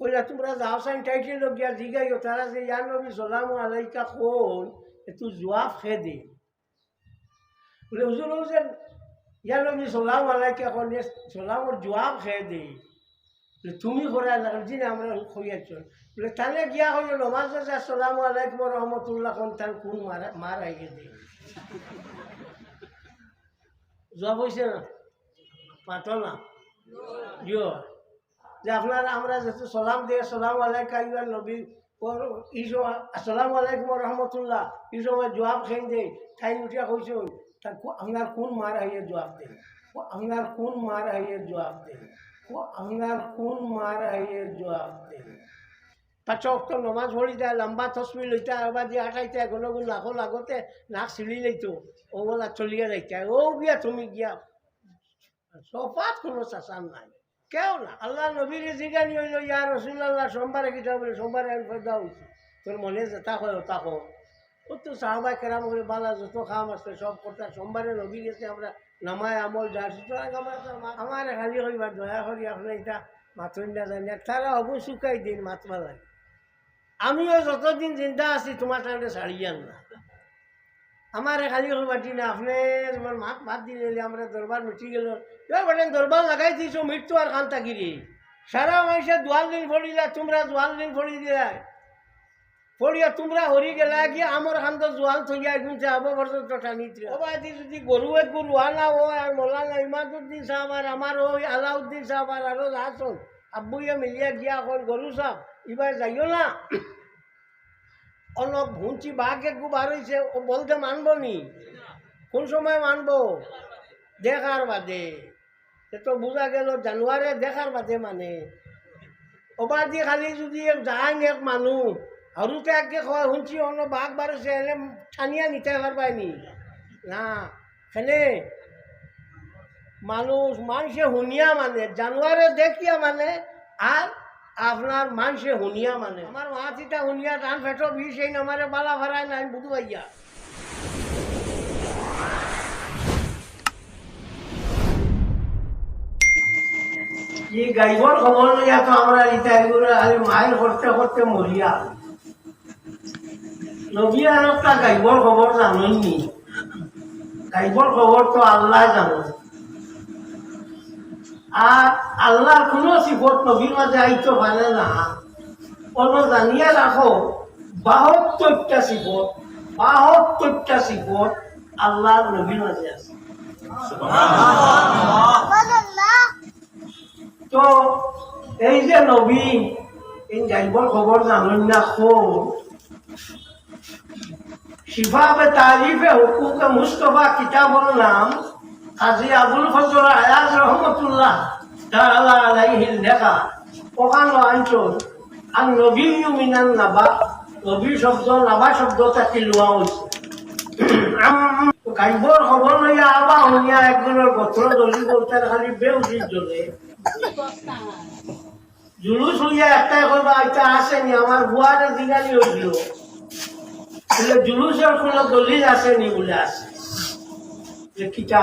কইলা, তোমরা যাও সাইন টাইটেল গিয়া জিগাইও তারা যে ইয়া নবী সালাম আলাইকা কই একটু জবাব খে দে বলে হুজুর হুজুর ইয়া নবী সালাম আলাইকা কোন সালামর জবাব খে দে তুমি করা লাগছি না আমরা খইয়াছ বলে তাহলে গিয়া হইল নমাজ আছে সালাম আলাইকুম রহমতুল্লাহ কোন তার কোন মারা মার আইয়ে দে জবাব হয়েছে না? পাতো না? জিও যে আপনার আমরা যেহেতু সালাম দিয়ে, সালাম আলাইকা ইয়া নবী সময় আসসালামু আলাইকুম রহমতুল্লাহ। এই সময় জবাব খেয়ে দেয় ঠাই উঠিয়া কইছে আপনার কোন মার আইয়ে জবাব দেয় আপনার কোন মার আইয়ে জবাব দেয় ও আপনার কোন মার আইয়ে জবাব দেয় পাঁচ অক্ট নমাজ পড়ি যায় লম্বা তসমি লইতা, আবার দিয়ে আটাইতে গুণ নাকো লাগতে, নাক ছিঁড়ি লইতো। ও বলা, চলিয়া যাইতে। ও গিয়া, তুমি গিয়া সপাত কোনো চাচান নাই। কেউ না। আল্লাহ নবীর জিগানি হইল ইয়া রসুল্লাহ সোমবারে কিতা বলে? সোমবারে আমি ফেরদা হয়েছি। তোর মনে যেটা হয় ওটা কো ও তো সাহবাই কেরাম করে বালা, যত খাম আছে, সব কথা সোমবারে নবী গেছে, আমরা নামায় আমল যা আমার তো আমার খালি হইবার, দয়া করি আপনার এটা মাথুন না জানি। তারা অবু শুকাই দিন মাতবা লাগে আমিও যতদিন চিন্তা আছি, তোমার টাইমে ছাড়িয়ান না। আমার খালি বাটি না আপনি তোমার মাত মাত দিলে আমরা দরবার মিটি গেল বলেন দরবার লাগাই দিছো মৃত্যু আর খান থাকিরি সারা মানুষে দোয়াল দিন ফড়িলা তোমরা দোয়াল দিন ফড়ি দিলা ফড়িয়া তোমরা হরি গেলা গিয়ে আমার খান তো জোয়াল থইয়া গুনছে আবো পর্যন্ত টানি দি যদি গরু এক গরু আনা হয় আর মৌলানা ইমাদুদ্দিন সাহেব আর আমার ওই আলাউদ্দিন সাহেব আর আরও আসন আব্বুইয়া মিলিয়া গিয়া এখন গরু সাহেব এবার যাইও না অনেক ভুঞ্চি বাঘ বার হয়েছে ও বলতে মানবো নি? কোন সময় মানবো? দেখার বাদে। সে তো বোঝা গেল, জানুয়ারে দেখার বাদে মানে। দিয়ে খালি যদি যায় এক মানুষ সৰুতে আগে কয় শুনছি অন্য বাঘ বাঢ়িছে এনে ঠানিয়া নিতে পারবাই নি? না সেনে মানুষ, মানুষে শুনিয়া মানে জানুয়ারে দেখিয়া মানে আর আপনার মানুষে শুনিয়া মানে। আমার মাতিটা শুনিয়া টান ফেটো বিষ এই নামারে বালা ভরায় নাই বুধু ভাইয়া। এই গাইবর খবর লইয়া তো আমরা ইটা এগুলো আমি মায়ের করতে করতে মরিয়া। নবী আর একটা গাইবর খবর জানেননি। গাইবর খবর তো আল্লাহ জানো। আর আল্লাহর কোনো সিফত নবীর মাঝে আইতে পারে না। কোনো জানিয়ে রাখো বাহাত্তরটা সিফত বাহাত্তরটা সিফত আল্লাহর নবীর মাঝে আছে। তো এই যে নবী গাইবর খবর জানেন না খো। শিফাবে তারিফে হুকুক মুস্তফা কিতাবর নাম কাজী আবুল ফজল নবী মিনান নাবা শব্দ নাবা শব্দ তাকে লোয়া হয়েছে খালি বেউজির জ্বলে জুলুস হইয়া এটা আসেনি আমার বুয়ারে জিগালি হইল বলে জুলুসের কোন দলিল আসেনি বলে আসে যে কিতা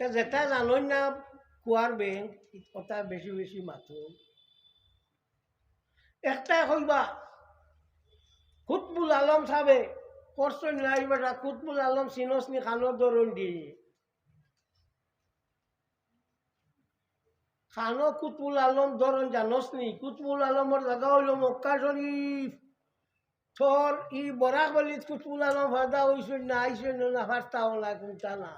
তা যেটা জানোই না, কুয়ার বেংক কথা বেশি বেশি মাথো। একটা হইবা কুতবুল আলম সাবে করছেন নাই কুতবুল আলম সিনসনি খানোর ধরন দিয়ে খানো কুতবুল আলম ধরন জানস নি কুতবুল আলমর জায়গা হইল মক্কা শরীফ থর ই বরাক বলিত কুতবুল আলম ফাদা হইছেন না আইছেন না ফার্তা হলা, কোনটা না।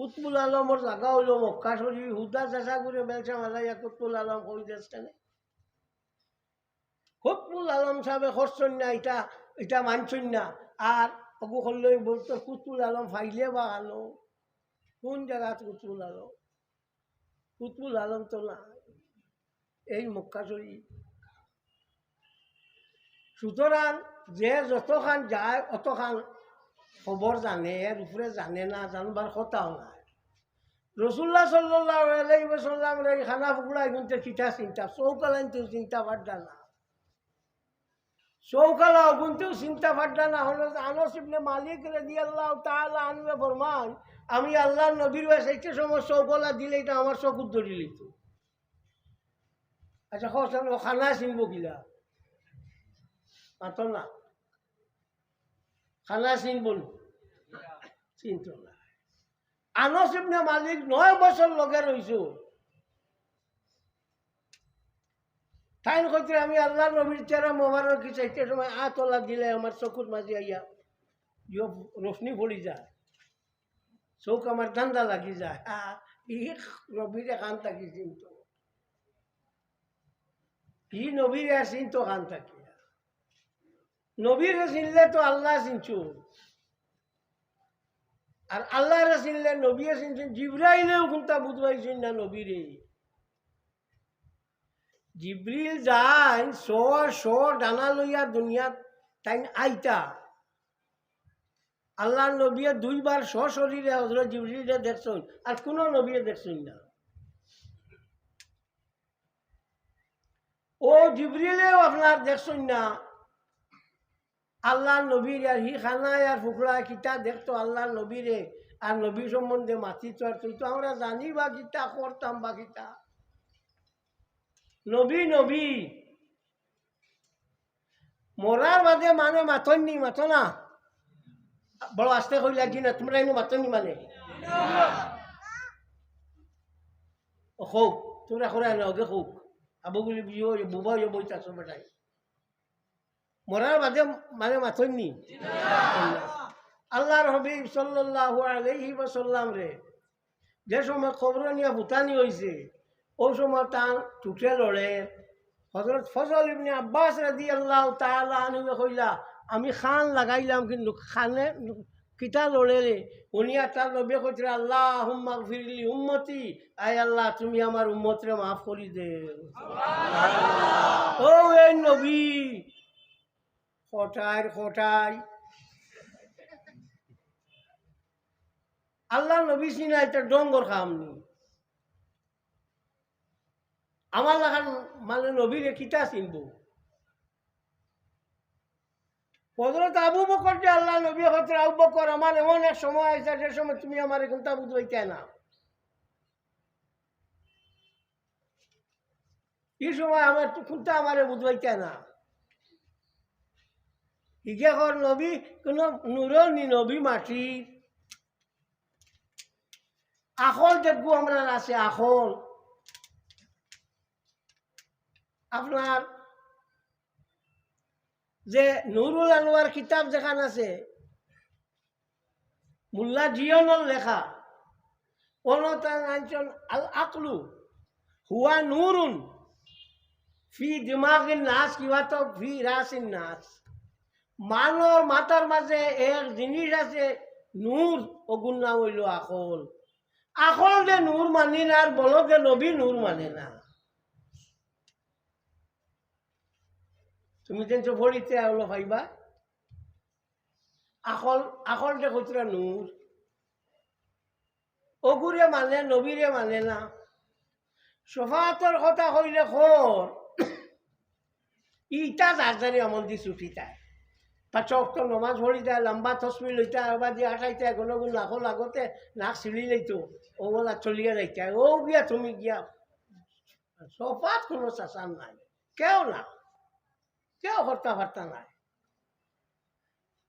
কুতবুল আলমর জায়গা হইল মক্কা শরীফ, হুদা চেষ্টা করে বেলসা মালাইয়া কুতবুল আলম কই দিচ্ছেন কুতবুল আলম সাহেবে করছেন না এটা এটা মানছেন না আর অগু বলতো, কুতবুল আলম ফাইলে বা আলো কোন জায়গাত কুতবুল আলম? কুতবুল আলম তো না এই মক্কা শরীফ। সুতরাং যে যতখান যায়, অতখান খবর জানে এর উপরে জানে না জানবার কথাও নাই। রসুল্লাহ সাল্লাহ আলাইসাল্লাম রে খানা ফুকুড়া কিন্তু চিঠা চিন্তা চৌকালাইন তো চিন্তা পাড্ডা না। চৌকালা অগুনতেও চিন্তা পাড্ডা না। হলো আনস ইবনে মালিক রেদি আল্লাহ তাআলা আনবে ফরমান, আমি আল্লাহর নবীর সেই সময় চৌকলা দিলেই তো আমার চকুর তো আচ্ছা খসান ও খানা চিনব কিলা? মাতো না। খানা চিনব চিন্ত না। আনস ইবনে মালিক নয় বছর লগে রইছো। তাই কইতে আমি আল্লাহ নবীর চেহারা মোবারক চাইতে সময় আ তোলা দিলে আমার চকুর মাঝে আইয়া ইয়ে রোশনি পড়ি যায়। চৌক আমার ঠান্ডা লাগি যায়। আ ই নবীরে কান থাকি চিন্ত। ই নবীরে চিন্ত কান থাকি নবীরে চিনলে তো আল্লাহ চিনছু আর আল্লাহরে চিনলে নবীরে চিনছেন জিব্রাইলেও কোনটা বুধবাইছেন না নবীরে জিব্রিল যাই শ শ ডানা লইয়া দুনিয়াত তাই আইতা। আল্লাহ নবীয়ে দুইবার সশরীরে হজরত জিবরিলে দেখছেন, আর কোনো নবীয়ে দেখছেন না। ও জিবরিলেও আপনার দেখছেন না। আল্লাহ নবীর আর হি খানায় আর ফুকরা কিতা দেখতো আল্লাহ নবীরে আর নবী সম্বন্ধে মাতিত আর তুই তো আমরা জানি বা কিতা, করতাম বা কিতা। নবী নবী। মরার বাদে মানে মাথনি মাথো না। বড় আস্তে কইলা কি না, তোমরা এনে মাথনি মানে? হোক তোমরা করে ওকে হোক আবুগুলি বিয়ে বুবা ইয়ে বইতে আসো বেটাই মরার বাদে মানে মাথনি আল্লাহর হবিব সাল্লাল্লাহু আলাইহি ওয়াসাল্লাম রে যে সময় খবর নিয়ে ভুটানি হয়েছে ওই সময় তার টুকরে লড়ে। হজরত ফজল ইবনে আব্বাস রাদি আল্লাহ তাআলা আনহু কইলা আমি খান লাগাইলাম কিন্তু খানে কিতা লড়ে রে? উনি আর তার নবী কইছে আল্লাহ হুম্মা ফিরলি উম্মতি আয় আল্লাহ তুমি আমার উম্মতরে মাফ করি দে। ও এই নবী খটায় খটায় আল্লাহ নবী সিনা এটা ডঙ্গর খামনি আমার লাগান মানে নবীরে কিতা চিনব? হজরত আবু বকর যে আল্লাহ নবী হজরত আবু বকর, আমার এমন এক সময় আছে যে সময় তুমি আমার কোনটা বুঝবাইতে না। এই সময় আমার কোনটা আমারে বুঝবাইতে না। ইগে কর নবী, কোন নুরো নি নবী মাটি। আখল দেখব আমরা আছে আখল আপনার যে নুরুল আনোয়ার কিতাব যেখান আছে, মোল্লা জিয়নের লেখা অনতান আল আকলু, হুয়া নুরুন ফি দিমাগিন নাচ কিবা তো ফি রাসিন নাচ। মানর মাথার মাঝে এক জিনিস আছে নূর অগুণ নাম হইল আকল আকল যে নূর মানি না আর যে নবী নূর মানে না। তুমি যেন ভরিতে আলো ভাইবা আকল আকল যে কইতরা নূর অগুরে মানে নবীরে মানে না। সফাতর কথা কইলে খর ইটা যার আমল দি ছুটিতায় পাঁচক তো নমাজ ভরি যায়, লম্বা তসমি লইতে আবার দিয়ে আটাইতে কোনো গুণ নাকল আগতে নাক ছিঁড়ি লইতো ও বলা চলিয়ে যাইতে ও গিয়া তুমি গিয়া সফাত কোনো চাচান নাই। কেউ না কেউ হর্তা ফার্তা নাই।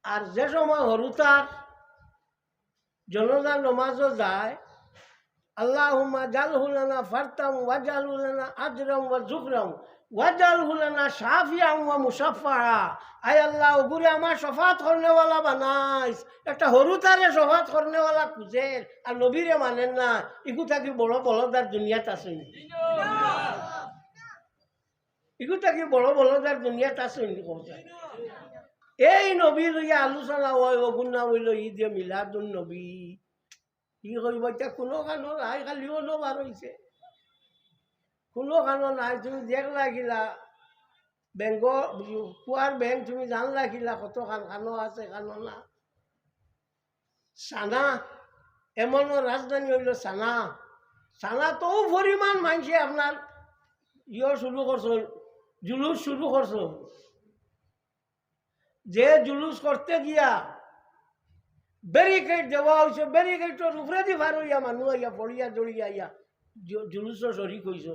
আর যে সময় হরুতার জনজার নমাজও যায়। আল্লাহুম্মা জালহুলানা ফারতাম ওয়াজালহুলানা আজরাম ওয়া জুকরাম ওয়াজালহুলানা শাফিয়াম ওয়া মুসাফফা আয় আল্লাহ ওগুরে আমার সফাত করনেওয়ালা বানাইস। একটা হরুতারে সফাত করনেওয়ালা খুঁজের আর নবীরে মানেন না। ইগু থাকি বড় বলদার দুনিয়াত আছে ইগু থাকি বড় বলদার দুনিয়াত আছে এই নবী লইয়া আলোচনা হয় অগুণ নাম হইল ই দিয়ে মিলাদুন নবী। ই কৰিব এতিয়া কোনো কাৰণৰ আই কালিও নবাৰ হৈছে। কোনো খানো নাই, তুমি দেখলা গিলা বেঙ্গ কুয়ার ব্যাংক তুমি জানলা গিলা কত খান খানো আছে খানো না। সানা এমনও রাজধানী হইল সানা সানা তো পরিমাণ মানুষে আপনার ইয়ে শুরু করছ জুলুস শুরু করছ যে জুলুস করতে গিয়া ব্যারিকেড দেওয়া হয়েছে ব্যারিকেডর উপরে দি ভার হইয়া মানুষ আইয়া পড়িয়া জড়িয়া আইয়া, জু- জুলুসও শরিক হইছ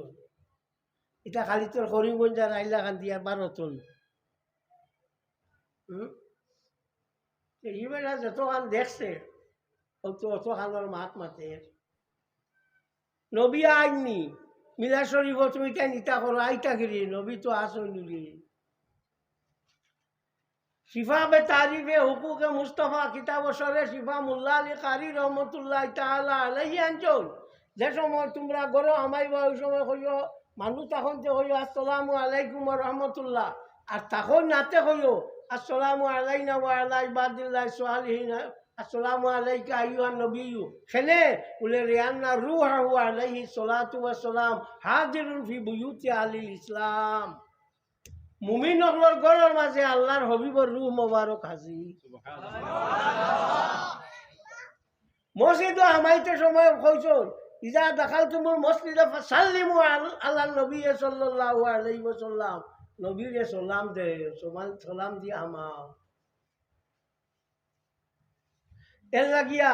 এটা খালি তোর করিমগঞ্জার আইলা খান দিয়া বারোতন হুম? এই বেলা যত খান দেখছে, অত অত খানোর মাত মাতে। নবী আইনি মিলা শরীফ তুমি তাই নিতা করো? আইতা গিরি নবী তো শিফা বে তারিফে হুকুকে মুস্তফা শিফা মুল্লা আলী কারি রহমতুল্লাহ অঞ্চল যে সময় তোমরা গরো আমাইবা ওই সময় হইও মানুষ তখন যে হইও আসসালামু আলাইকুম রহমতুল্লাহ। আর তখন নাতে হইও আসসালামু আলাইনা ওয়া আলা ইবাদিল্লাহ সালিহিনা। আসসালামু আলাইকা আইয়ুহান নবিয়্যু। খেলে বলে রিয়ান্না রূহাহু আলাইহি সালাতু ওয়া সালাম হাজিরুন ফি বুয়ুতি আলিল ইসলাম। মুমিন হকলর গড়ের মাঝে আল্লাহর হবিবর রুহ মোবারক হাজি মসজিদ আমাইতে সময় কইছন ইজা দেখাল তুমুর মসজিদে সাল্লিমু আল- আল্লাহ নবী সাল্লাল্লাহু আলাইহি ওয়াসাল্লাম নবীরে সালাম দে সমান সালাম দি আমাও এর লাগিয়া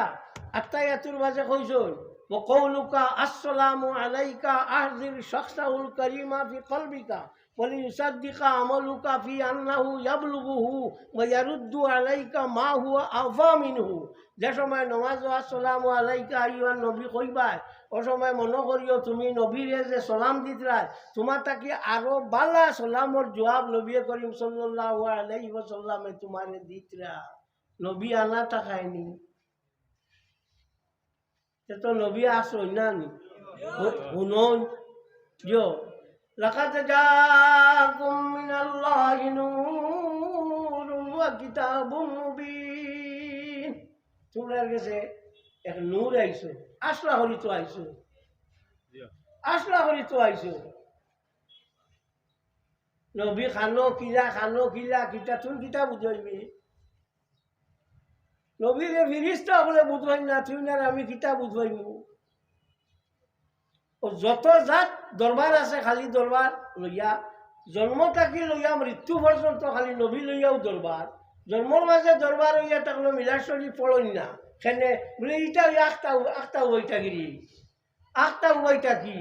আত্মায়াতুর মাঝে কইছন وقولك السلام عليك أحذر شخصه الكريم في قلبك وليصدق عملك في أنه يبلغه ويرد عليك ما هو أعظم منه যে সময় নমাজ আসসালামু আলাইকা আইয়ান নবী কইবাই ও সময় মনে করিও তুমি নবীরে যে সালাম দিতরাই তোমার তাকে আরো বালা সালামর জবাব নবী করিম সাল্লাল্লাহু আলাইহি ওয়াসাল্লামে তোমারে দিতরা নবী আনা তাকায়নি সে তো নবী আসো না নি শুনুন جو لقد جاءكم من الله نور وكتاب مبين তোমরা গেছে এক নূর আইছো আসলা হরি তো আইছো আসলা হরি তো আইছো নবী খানো কিলা খানো কিলা কিতা তুমি কিতা বুঝাইবি নবীরে ফিরিস্তা বলে বুঝবাই না তুই না আমি কিতা বুঝবাইব ও যত জাত দরবার আছে খালি দরবার লইয়া, জন্ম থাকি লইয়া, মৃত্যু পর্যন্ত খালি নবী লইয়াও দরবার। জন্মর মাঝে দরবার হইয়া থাকলে মিলাশরী পড়ই না। সেনে বলে ইটা আখতা আখতা হইতা গিরি আখতা হইতা কি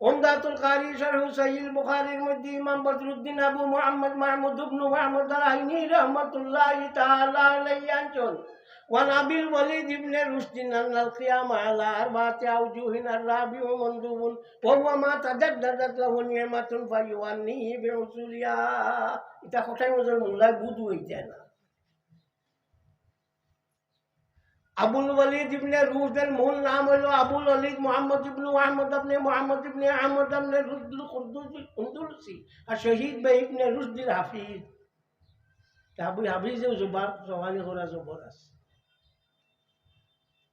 ওমদাতুল কারি শারহু সাইয়িল বুখারীর মধ্যে ইমাম বদরুদ্দিন আবু মুহাম্মদ, মাহমুদ মাহমুদ وعن أبي الوليد بن رشد أن القيام على أربعة أوجه الرابع مندوب وهو ما تجددت له نعمة فيغنيه بعسولها এটা কথাই মজার মোল্লায় বুধ হইতে না আবুল ওয়ালিদ ইবনে রুশদের মূল নাম হলো আবুল ওয়ালিদ মোহাম্মদ ইবনু আহমদ আপনি মোহাম্মদ ইবনে আহমদ আপনি রুশদুল কুরদুসি উন্দুলসি আর শহীদ ভাই ইবনে রুশদির হাফিজ আবু হাফিজেও জোবার জবানি করা জবর আছে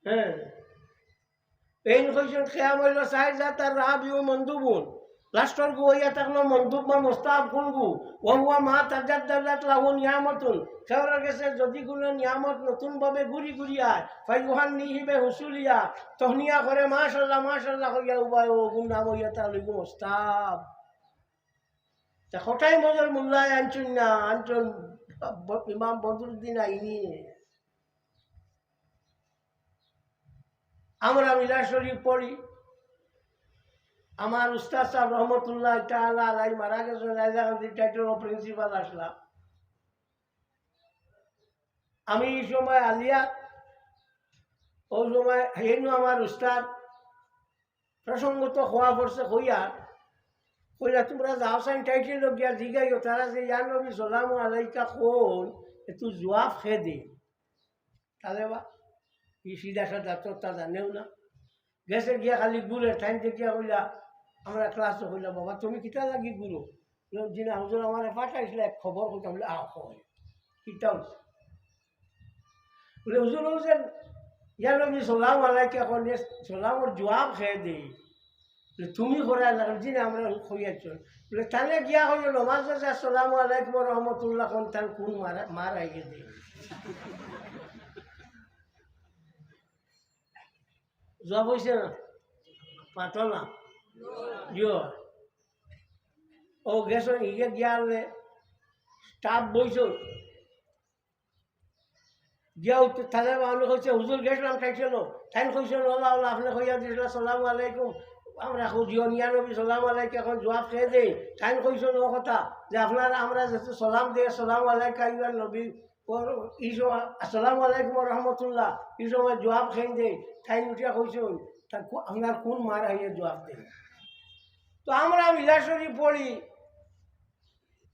হ্যাঁ। এই কইছেন খেয়া মইল চাই যা তার রাবিও মন্দুবুন লাস্টর গু হইয়া থাকল মন্দুব মা মোস্তাব কোন গু? ওহুয়া মা তাজাদ দাজাত লাহু নিয়ামতুন। গেছে, যদি কোনো নিয়ামত নতুনভাবে ঘুরি ঘুরি আয় ফাইগুহান নিহিবে হুসুলিয়া তহনিয়া করে মাশাল্লাহ মাশাল্লাহ হইয়া উবাই, ও গুণ নাম হইয়া তা লইগু মোস্তাব। হঠাই মজর মোল্লায় আনছুন না আনছুন ইমাম বদরুদ্দিন আইনি। আমরা মিলা শরীফ পড়ি। আমার উস্তাদ সাহেব রহমতুল্লাহ তাআলা আলাই মারা গেছে রাজাকান্দি টাইটেল প্রিন্সিপাল আসলাম। আমি এই সময় আলিয়া ওই সময় হেনু আমার উস্তাদ, প্রসঙ্গত হওয়া পড়ছে হইয়া কইলা তোমরা যাও সাইন টাইটেল গিয়া জিগাইও, তারা যে, ইয়া নবী, সালাম আলাইকা, কই? একটু জবাব খে দে। তাহলে বা সিধা সাদা তো জানেও না। গেছে গিয়া খালি ঘুরে ঠাইন দেখিয়া কইলা আমরা কইলা বাবা তুমি কিতা লাগি গুরু যিনি হুজুর আমার পাঠাইছিল এক খবর কইতা বলে আহ কিতা হইছে? বলে হুজুর হোসেন ইয়া নবী সালাম আলাইকা কোন সালামর জবাব খেয়ে দে। বলে, তুমি করে জি না আমরা হইয়াছ বলে তাহলে গিয়া হইল নমাজ আছে আসসালামু আলাইকুম রহমতুল্লাহ কোন তার কোন মারা মার আইগে দিয়ে যোৱা পইচা না? পাতল না? জিও ও গেছ ইয়ে গিয়ালে স্টাফ বইছ গিয়া উঠতে তাহলে মানুষ কইছে হুজুর গেছিলাম খাইছিল তাই কইছিল ওলা ওলা, আপনি কইয়া দিছিল সালামু আলাইকুম। আমরা খুঁজিও নিয়ানবী সালাম আলাইকুম। এখন জবাব খেয়ে দেই তাই কইছিল ও কথা? যে আপনারা আমরা যেহেতু সালাম দিয়ে সালাম আলাইকা ইবার নবী। আপনার কোন জবাব তো আমরা মিলাশরি পড়ি।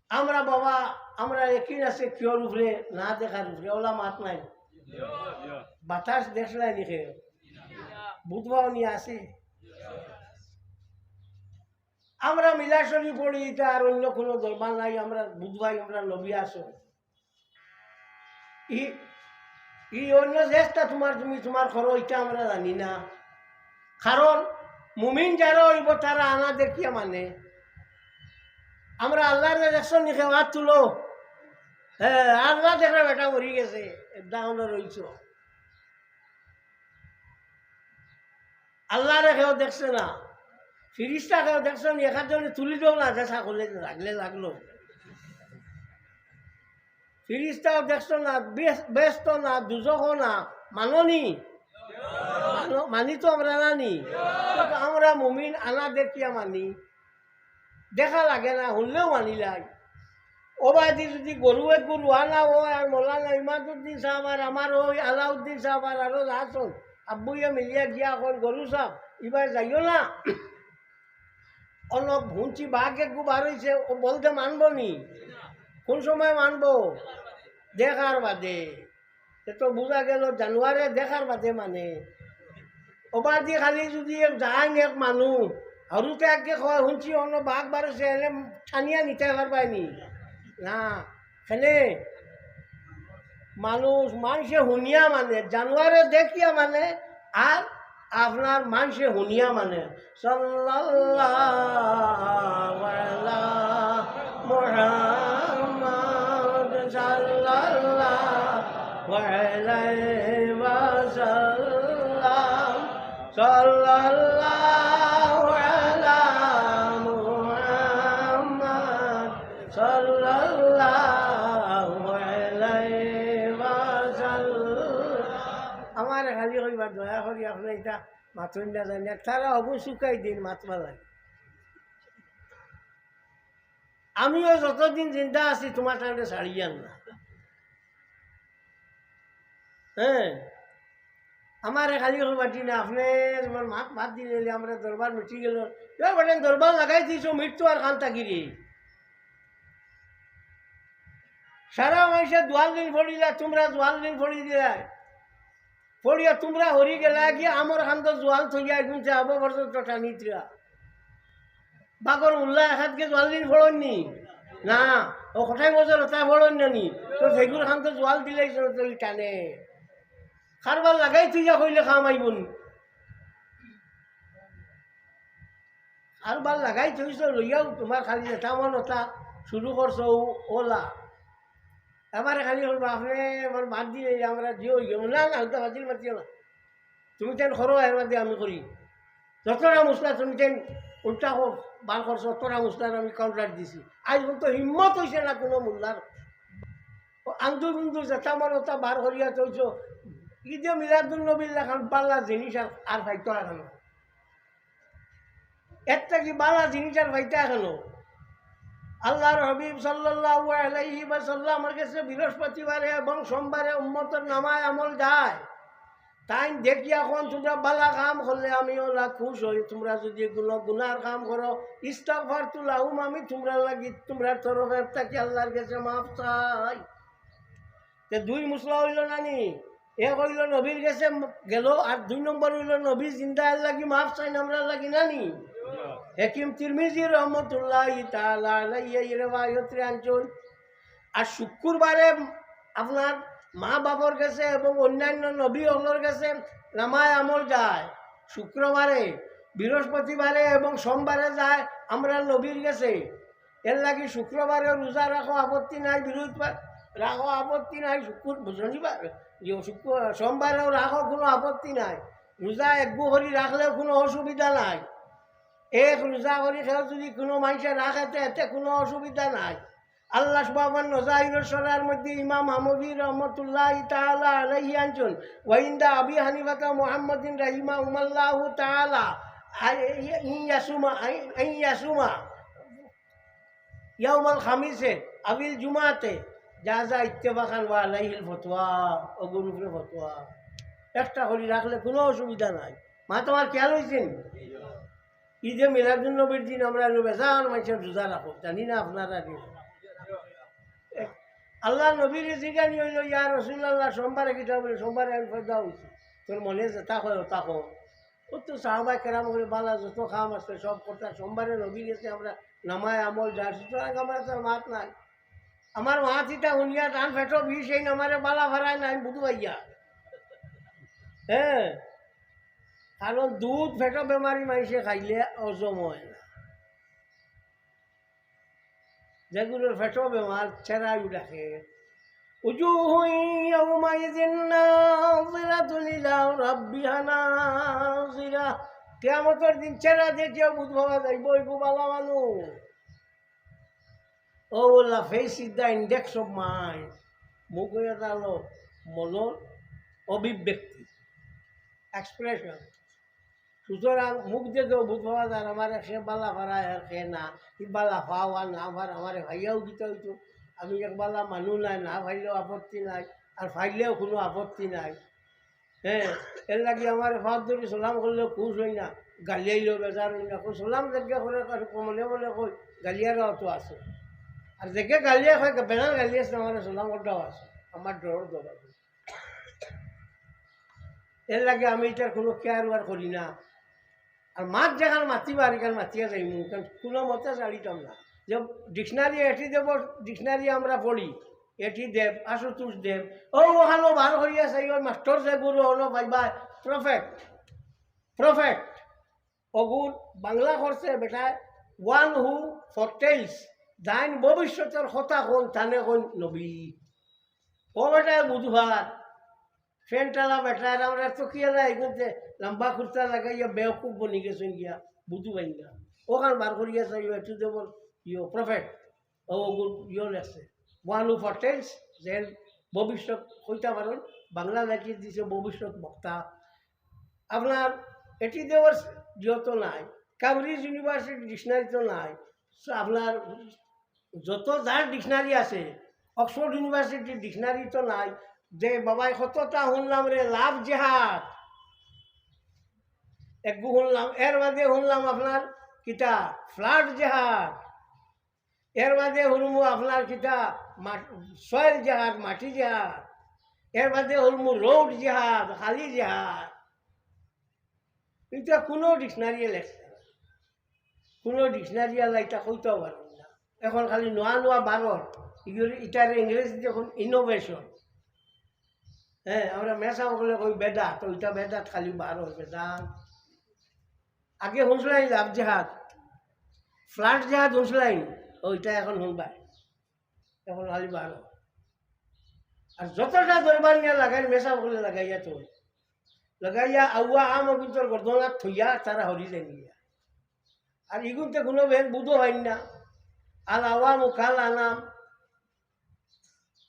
আমরা বাবা, আমরা মাত নাই। বাতাস দেখলাই নিখে বুধবাও নিয়ে আসে। আমরা মিলাশরি পড়ি এটা আর অন্য কোনো দরবার নাই, আমরা বুধবাই আমরা নবী আসো। ই ই অন্য চেষ্টা তোমার তুমি তোমার করো এটা আমরা জানি না। কারণ মুমিন যারা হইব তারা আনা দেখিয়া মানে। আমরা আল্লাহর দেখছ নিখে হাত তুলো। হ্যাঁ আল্লাহ দেখে বেটা মরি গেছে ডাউনে রইছ আল্লাহ রেখেও দেখছে না। ফিরিস্তা কেউ দেখছ নি, এখান তুলি দেও না দেখা করলে লাগলে লাগল। ফিরিস্তাও দেখছ না ব্যস্ত না দুজক না, মাননি? মানো- তো আমরা নানি। আমরা মুমিন, আনা দেখিয়া মানি দেখা লাগে না, শুনলেও মানি লাগে ওবাদি যদি গরু এক গরু আনা হয় আর মৌলানা ইমাদুদ্দিন সাহেব আর আমার ওই আলাউদ্দিন সাহেব আর আরও আসুন আব্বুইয়া মিলিয়া গিয়া এখন গরু সাহেব এবার যাইও না। অলপ ভুঞ্চি বাঘ একটু বার হয়েছে ও বলতে মানব নি? কোন সময় মানবো? দেখার বাদে। এ তো বোঝা গেল জানুয়ারে দেখার বাদে মানে। দিয়ে খালি যদি যায় এক মানুষ সৰুতে আগে কয়, শুনছি অন্য বাঘ বাঢ়িছে, এনে ঠানিয়া নিতে পারবাইনি না? সেনে মানুষ মানুষে শুনিয়া মানে জানুয়ারে দেখিয়া মানে আর আপনার মানুষে শুনিয়া মানে। সাল্লাল্লাহু আলা আমার খালি কইবা দয়া করি আপনি এটা মাথুন না জানি তারা শুকাই দিন মাতবা লাগে আমিও যতদিন জিন্দা আছি, তোমার কারণে ছাড়িয়ান না। আমার খালি বাটি না আপনি তোমার মাত মাত দিলে আমরা দরবার মিটি গেল। বলেন দরবার লাগাই দিছো, মৃত্যু আর খান তাকিরি সারা মানুষের দোয়াল দিন ফড়িলা তোমরা দোয়াল দিন ফড়ি দিলা। ফড়িয়া তোমরা হরি গেলা গিয়ে আমার খান তো জোয়াল থইয়া গুনছে আবো বর্ষ তো টানিত্রা বাকর উল্লাহ এখানকে জোয়াল দিন ফড়ননি না? ও কথাই বছর ওটা ফড়ন নি? তো সেগুলো খান তো জোয়াল দিলেই টানে। কারবার লাগাই তুই কইলে খাম আইবন কারবার লাগাই থইছ, লইয়াও তোমার খালি এটা মন ওটা শুরু করছ ওলা। এবারে খালি হল আপনি আমার বাদ দিয়ে আমরা দিও না না ওটা বাতিল মাতিও না। তুমি তেন করো এর মধ্যে আমি করি যতটা মশলা তুমি তেন উল্টা বার করছ ততটা মশলার আমি কাউন্টার দিছি। আজ পর্যন্ত হিম্মত হয়েছে না কোনো মোল্লার আন্দু বিন্দু যেটা মন ওটা বার করিয়া চলছ ঈদে মিলাদুল নবীর লেখান পাল্লা জিনিস আর ভাইতো এখনও একটা কি বালা জিনিস আর ভাইতা এখনও আল্লাহর হবিব সাল্লাল্লাহু আলাইহি ওয়াসাল্লামের কাছে বৃহস্পতিবারে এবং সোমবারে উম্মতের নামায় আমল যায় তাই দেখি এখন তোমরা বালা কাম করলে আমি ওলা খুশ হই। তোমরা যদি কোনো গুনার কাম করো ইস্তাগফার তুলাহুম আমি তোমরা লাগি তোমরা তরফের থাকি আল্লাহর কাছে মাফ চাই। তে দুই মুসলা হইল নানি? এক হইল নবীর কাছে গেল আর দুই নম্বর হইল, নবী, জিন্দা লাগি, মাফ চাই আমরা লাগি নানি হেকিম তিরমিজি রহমতুল্লাহ রেওয়ায়তে আনছেন আর শুক্রবারে আপনার মা বাবার কাছে এবং অন্যান্য নবী হলোর কাছে নামায় আমল যায়। শুক্রবারে, বৃহস্পতিবারে এবং সোমবারে যায় আমরা নবীর গেছে এর লাগি শুক্রবারে রোজা রাখো, আপত্তি নাই বৃহস্পতিবার রাখো আপত্তি নাই, শুক্র শনিবার শুক্র, সোমবারেও রাখো কোনো আপত্তি নাই। রোজা একগু করে রাখলেও কোনো অসুবিধা নাই। এক রোজা করে খেয়ে যদি কোনো মানুষের রাখে তো এতে কোনো অসুবিধা নাই। আল্লাহ সুবাবান নজাহির সরার মধ্যে ইমাম হামদি রহমতুল্লাহ তাআলা আলাইহি আনছেন ওয়াইন্দা আবি হানিফাতা মুহাম্মদিন রাহিমা উমাল্লাহু ইন ইয়াসুমা ইয়াসুমা ইয়াউমাল খামিসে আবিল জুমাতে। যা যা ইত্তেফাকান ওয়া আলাইহিল ফতোয়া ওগুর উপরে ফতোয়া, একটা করে রাখলে কোনো অসুবিধা নাই। মা, তোমার খেয়াল হয়েছেন ঈদে মিলাদুল নবীর দিন আমরা বেজান মানুষের রোজা রাখো, জানি না আপনারা আল্লাহ নবীর জিজ্ঞানি হইল, ইয়া রসুল্লাহ সোমবারে কিতা বলে সোমবারে আমি ফেদা হয়েছি তোর মনে যে তা হয় তা কো ও তো সাহবাই কেরাম করে বালা যত খাম আছে, সব করতে সোমবারে নবীর এসে আমরা নামায় আমল যার সুতরাং আমার তার মাত নাই। আমার মা চিতা শুনিয়া টান ফেটো বিষ সেই নামারে বালা ভরায় নাই বুধু ভাইয়া হ্যাঁ কারণ দুধ ফেটো বেমারি মানুষে খাইলে হজম হয় না যেগুলোর ফেটো বেমার ছেড়াই রাখে وجوه يومئذ ناظرة إلى ربها ناظرة কেয়ামতের দিন ছেড়া দেখে বুধ ভাবা যাইব এইবু বালা মানুষ ও বললা face is the index of mind মুখ হয়ে দাঁড়াল মনের অভিব্যক্তি এক্সপ্রেশন সুতরাং মুখ দেখেও বুধ ভাবা যায় আমার সে বালা ফারা আর সে না। ই বালা আর না আমার আমার ভাইয়াও দিতে হইতো। আমি একবালা মানুষ নাই, না ভাইলেও আপত্তি নাই, আর ফাইলেও কোনো আপত্তি নাই। হ্যাঁ এর লাগি আমার ফাঁক ধরে সালাম করলেও খুশ হই না। গালিয়াইলেও বেজার হই না। কই সালাম দেখে করে মনে মনে কই গালিয়ারও তো আছে। আর দেখে গালিয়া হয় বেজার গালি আছে আমার সালাম করতেও আছে আমার ডর দর এর লাগে আমি এটার কোনো কেয়ার ওয়ার করি না। আর মাছ যেখানে মাতিবা আর এখানে মাতিয়া যাইমু কারণ কোনো মতে চালিতাম না। যে ডিকশনারি এটি দেব ডিকশনারি আমরা পড়ি এটি দেব আশুতোষ দেব। ও ওখানো বার করিয়া চাই মাস্টর যে গুরু হলো ভাইবা প্রফেক্ট প্রফেক্ট অগুর বাংলা করছে বেটা ওয়ান হু ফরটেলস যাইন ভবিষ্যতের কথা কোন, তানে কোন নবী ও বুধবার। ফ্যানটালা বেটা আমরা তো কি কিন্তু লম্বা কুর্তা লাগাইয়া বেওকুব বনি গেছেন গিয়া, বুধু পাই না। ওখান বার করিয়া চাই একটু দেব ইয়ো প্রফেট, ও ইয়ো লেখছে। ওয়ান হু ফরটেলস যেন ভবিষ্যৎ কইতা পারেন, বাংলা লেখি দিছে ভবিষ্যৎ বক্তা। আপনার এটি দেওয়ার যত নাই কামব্রিজ ইউনিভার্সিটি ডিকশনারি তো নাই, আপনার যত যার ডিকশনারি আছে অক্সফোর্ড ইউনিভার্সিটির ডিকশনারি তো নাই, যে বাবাই কতটা শুনলাম রে লাভ জেহাদ। একগু শুনলাম এর বাদে শুনলাম আপনার কিতা ফ্লাড জেহাদ। এর বাদে শুনব আপনার কিতা সয়েল জেহাদ, মাটি জেহাদ। এর বাদে শুনব রোড জেহাদ খালি জেহাদ। এটা কোনো ডিকশনারি লেখছে কোনো ডিকশনারি আলা এটা কইতেও পারবেন না এখন খালি নোয়া নোয়া বারর এগুলো এটার ইংরেজি যখন ইনোভেশন হ্যাঁ আমরা মেসা বলে কই বেদা, তো ওইটা বেদাত খালি বারো বেদাত আগে শুনছিলাম লাভ জেহাদ। ফ্লাট জেহাদ শুনছিলাম ওইটা এখন শুনবাই। এখন খালি বারো আর যতটা দরবার নিয়ে লাগাই মেসা বলে লাগাইয়া তো লাগাইয়া আউয়া আম অভিন্তর গর্দনাথ থইয়া তারা হরি নিয়া আর ইগুনতে কোনো বেদ বুধো হয় না। আল আওয়াম কাল আনাম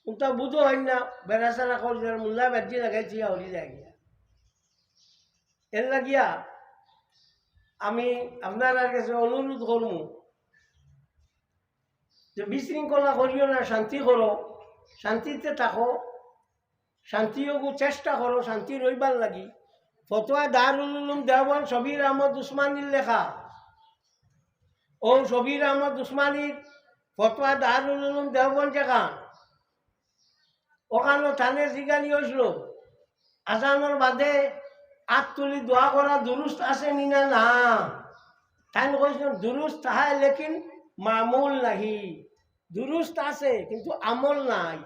উনটা বুধো হয় না বেড়াচারা করছে মুল্লা বেদি লাগাইছি হরি যায় গিয়া। লাগিয়া আমি আপনার কাছে অনুরোধ যে বিশৃঙ্খলা করিও না, শান্তি করো, শান্তিতে থাকো শান্তিও চেষ্টা করো, শান্তি রইবার লাগি। ফতোয়া দারুল উলুম দেওয়ান সবির আহমদ উসমানির লেখা। ও সবির আহমদ উসমানির ফতোয়া দারুল উলুম দেওয়ান যেখান ওখানে থানে জিগানি হয়েছিল আজানোর বাদে আত তুলি দোয়া করা দুরুস্ত আছে নি না না তাই কৈছিল দুরুস্ত তাহাই লেকিন মামুল নাহি দুরুস্ত আছে কিন্তু আমল নাই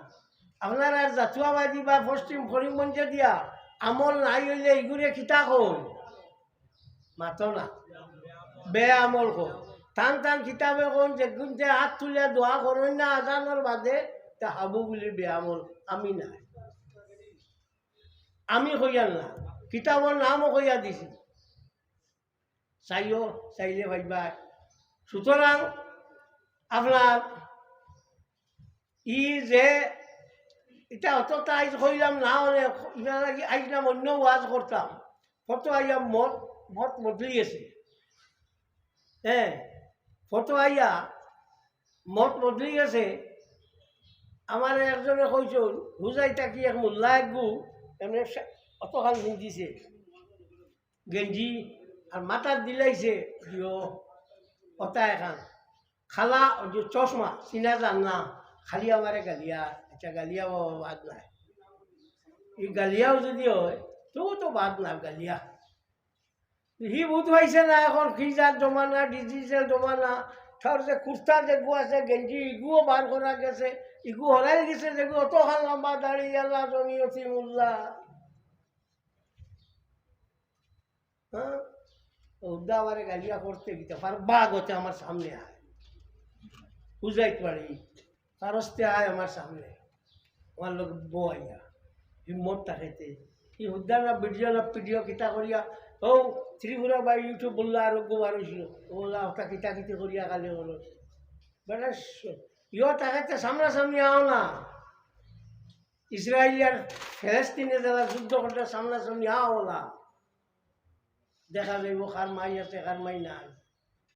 আপনার আর জাতুয়াবাদী বা পশ্চিম করিমগঞ্জে দিয়া আমল নাই হইলে ইগুরে খিতা কল মাতো না বে আমল কর টান টান কিতাবে কোন যে গুনতে হাত তুলে দোয়া করেন না আজানোর বাদে তা হাবু বলি বে আমল আমি না আমি কইয়ার না। কিতাবর নামও কইয়া দিছি। চাইও, চাইলে ভাইবা সুতরাং আপনার ই যে এটা অতটা আইজ কইলাম না মানে ইটা লাগি আইলাম অন্য ওয়াজ করতাম। কত আইয়া মত মত বদলি গেছে হ্যাঁ কত আইয়া মত বদলি গেছে আমার একজনে কইছিল হুজাইটা কি এক মোল্লা একগু এমনি অতখান পিন্ধিছে গেঞ্জি আর মাথার দিলাইছে দিও অতা এখান। খালা যে চশমা, চিনা যান না খালি আমারে গালিয়া আচ্ছা গালিয়া বাদ নাই। এই গালিয়াও যদি হয় তবু তো বাদ না গালিয়া। সি বুধ পাইছে না, এখন ফ্রিজার জমানা ডিজিটাল জমানা তার যে কুর্তা যেগু আছে, গেঞ্জি, ইগুও বার করা গেছে, ইগু হরাই গেছে যেগু অত খান লম্বা দাড়ি আল্লাহ জমি অতি মোল্লা। হ্যাঁ উদ্দা আমারে গালিয়া করতে গিয়ে পার বাঘ হচ্ছে আমার সামনে আয় বুঝাইতে পারি কারস্তে আয় আমার সামনে। আমার লোক বউ আইয়া হিম্মত তাকাইতে এই উদ্দা না ভিডিও না ভিডিও কিতা করিয়া ও ত্রিপুরা বা ইউটিউব বলল আর গোবার হয়েছিল ওলা ওটা কিতা কিতি করিয়া গালে হলো। বেটা ইয় তাকাতে সামনাসামনি আও না। ইসরায়েল আর ফেলেস্তিনে যারা যুদ্ধ করতে সামনাসামনি আও না। দেখা যাইব কার মাই আছে কার মাই নাই।